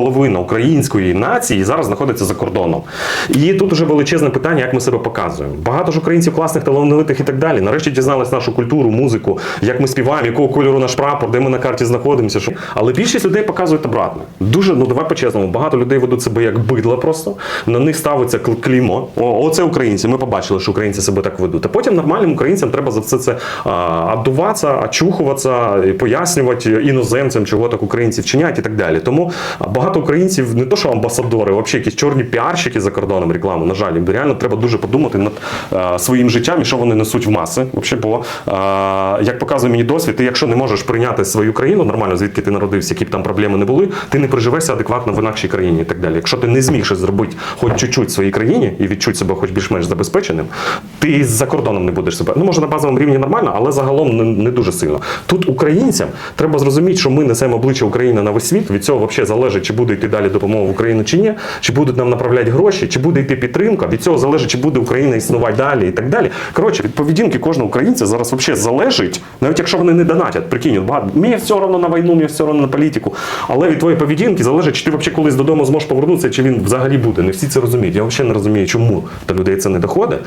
половина української нації зараз знаходиться за кордоном. І тут уже величезне питання, як ми себе показуємо. Багато ж українців класних, талановитих і так далі. Нарешті дізнались нашу культуру, музику, як ми співаємо, якого кольору наш прапор, де ми на карті знаходимося. Що... Але більшість людей показують обратно. Дуже, ну давай по-чесному, багато людей ведуть себе як бидла просто. На них ставиться кл- клеймо. О, оце українці. Ми побачили, що українці себе так ведуть. А потім нормальним українцям треба за все це а, отдуватися, очухуватися, пояснювати іноземцям, чого так українці вчинять і так далі. Тому а, багато українців не то, що амбасадори, взагалі якісь чорні піарщики за кордоном реклами. На жаль, їм реально треба дуже подумати над а, своїм життям і що вони несуть в маси. Взагалі, бо а, як показує мені досвід, ти якщо не можеш прийняти свою країну нормально, звідки ти народився, які б там проблеми не були, ти не приживешся адекватно в інакшій країні і так далі. Якщо ти не зміг щось зробити хоч чуть-чуть своїй країні і відчути себе хоч більш-менш забезпеченим, ти за кордоном не будеш себе. Ну може на базовому рівні нормально, але загалом не, не дуже сильно. Тут українцям треба зрозуміти, що ми несемо обличчя України на весь світ. Від цього взагалі залежить, чи буде йти далі допомога в Україну чи ні, чи будуть нам направляти гроші, чи буде йти підтримка. Від цього залежить, чи буде Україна існувати далі і так далі. Коротше, від поведінки кожного українця зараз взагалі залежить, навіть якщо вони не донатять. Прикинь, багато мені все одно на війну, мені все одно на політику. Але від твоєї поведінки залежить, чи ти взагалі колись додому зможеш повернутися, чи він взагалі буде. Не всі це розуміють. Я взагалі не розумію, чому до людей це не доходить.